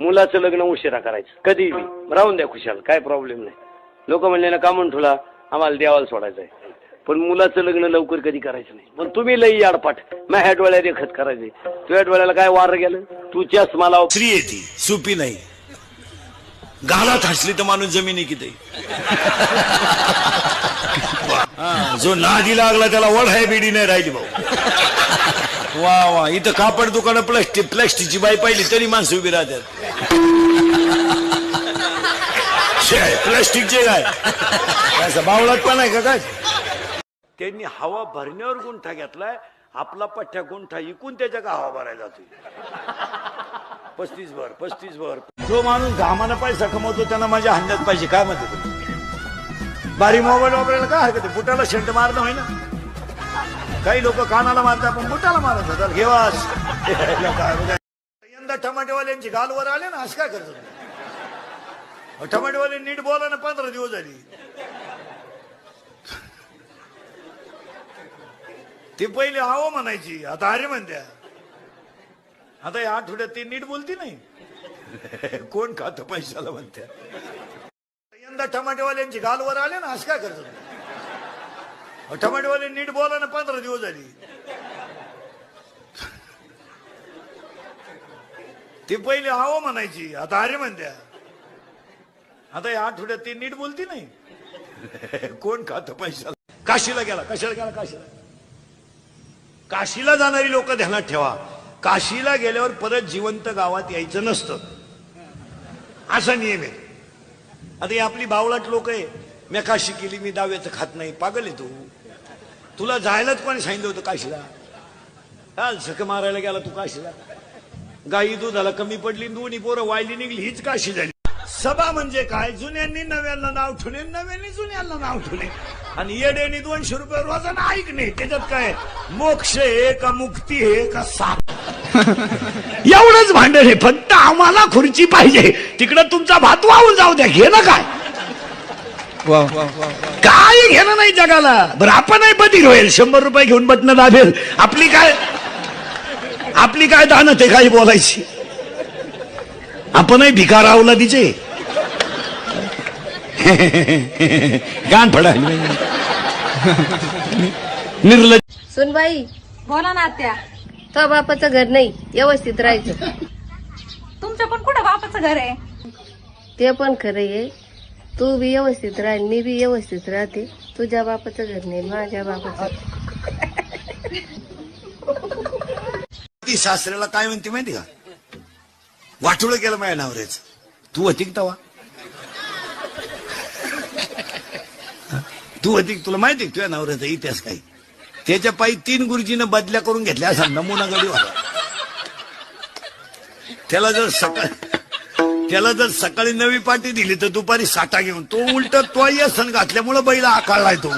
मुलाचं लग्न उशिरा करायचं. कधी राहून द्या खुशाल काय प्रॉब्लेम नाही. लोक म्हणले ना का म्हणून ठुला? आम्हाला देवाला सोडायचं आहे. पण मुलाचं लग्न लवकर कधी करायचं नाही. पण तुम्ही लई आडपाठ मग ह्या डोळ्या देखत करायचे तुझ्या डोळ्याला काय वार गेलं? तुझ्याच मला स्त्री येते सुपी नाही. घालात हसली तर माणूस जमिनी किती? जो नादी लागला त्याला वड आहे बिडी नाही राहिली भाऊ. वा वा. इथं कापड दुकानं प्लास्टिक प्लास्टिकची बाई पाहिली तरी माणसं उभी राहतात. प्लास्टिकचे काय? असं बावळात पण आहे का काय? त्यांनी हवा भरण्यावर गुंठा घेतलाय आपला पठ्ठ्या गुंठा इकून त्याच्या का हवा भरायला जातोय. पस्तीस भर पस्तीस भर. जो माणूस घामानं पैसा कमवतो त्यांना माझ्या हंड्यात पाहिजे काय म्हणते तुम्ही? बारी मोबाईल वापरायला काय हरकत आहे? बुटाला शेंट मारणं होय ना काही लोक कानाला मारतात पण बुटाला मारत होतात. घेवास यंदा टमाटेवाल्यांची गालवर आले ना असं काय करतो टमाटेवाले नीट बोला ना पंधरा दिवस झाली. ते पहिले आहो म्हणायची आता अरे म्हणत्या. आता या आठवड्यात ती नीट बोलती नाही. कोण खात पैशाला म्हणत्या. यंदा टमाटेवाल्यांची गालवर आले ना असं काय करतो टमाटेवाले नीट बोला ना पंधरा दिवस झाली. ते पहिले आहो म्हणायची आता अरे म्हणत्या. आता या आठवड्यात ते नीट बोलती नाही. कोण खात पैशाला? काशीला गेला कशाला गेला काशीला. काशीला जाणारी लोक ध्यानात ठेवा. काशीला गेल्यावर परत जिवंत गावात यायचं नसतं. असा नियम आहे. आता ही आपली बावळाट लोक आहे. मी काशी केली मी दाव्याचं खात नाही. पागल आहे तू. तुला जायलाच कोणी सांगितलं होतं काशीला? झक मारायला गेला तू काशीला. गाई दुधाला कमी पडली दोन्ही पोरं वायली निघली हीच काशी झाली. सभा म्हणजे काय? जुन्यांनी नव्याला नाव ठेवले नव्यांनी जुन्याला नाव ठेवले. आणि येड्याने दोनशे रुपये रोजानं ऐकणे. त्याच्यात काय? मोक्ष आहे का मुक्ती आहे का साप? एवढंच भांडण आहे. फक्त आम्हाला खुर्ची पाहिजे. तिकडं तुमचा भात वाहून जाऊ द्या. घे ना काय? काय घेणं नाही जगाला? बरं आपणही बधीर होईल. शंभर रुपये घेऊन बटणं दाबेल. आपली काय आपली काय दानत आहे काही बोलायची. आपणही भिकार आवला तिचे गाण फडायला निर्लज सुनबाई. बोला ना आत्या. तो बापाचं घर नाही व्यवस्थित राहायचं. तुमचं पण कुठं बापाचं घर आहे? ते पण खरं आहे. तू बी व्यवस्थित राह मी बी व्यवस्थित राहते. तुझ्या बापाचं घर नाही माझ्या बापाचं. ती सासऱ्याला काय म्हणते माहिती का? वाटोळं केलं माझ्या नवऱ्याच. तू होती तवा? तू होती तुला माहिती तुझ्या नवऱ्याचा इतिहास काही त्याच्या पायी तीन गुरुजीनं बदल्या करून घेतल्या असा नमुना गडी होता. त्याला जर सकाळ त्याला जर सकाळी नवी पाटी दिली तर दुपारी साठा घेऊन तो उलट तो सण घातल्यामुळं बैला आकाळलाय तो.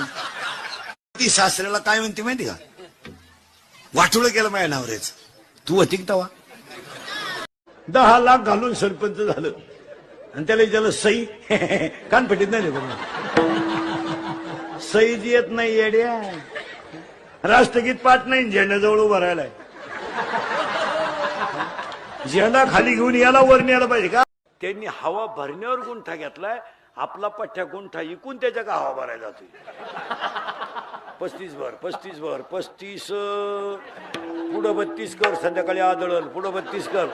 ती सासऱ्याला काय म्हणते माहिती का? वाटोळं केलं माझ्या नवऱ्याच. तू होती तवा? दहा लाख घालून सरपंच झालं. आणि त्याला त्याला सई कानपटीत नाही बघ सई येत नाही येड्या. राष्ट्रगीत पाठ नाही झेंड्याजवळ उभा राहिलाय. झेंडा खाली घेऊन याला वर न्यायला पाहिजे का? त्यांनी हवा भरण्यावर गुंठा घेतलाय आपला पठ्ठ्या गुंठा इकून त्याच्या का हवा भरायला जातोय? पस्तीस भर पस्तीस भर पस्तीस पुढं बत्तीस कर संध्याकाळी आदळल पुढं बत्तीस कर.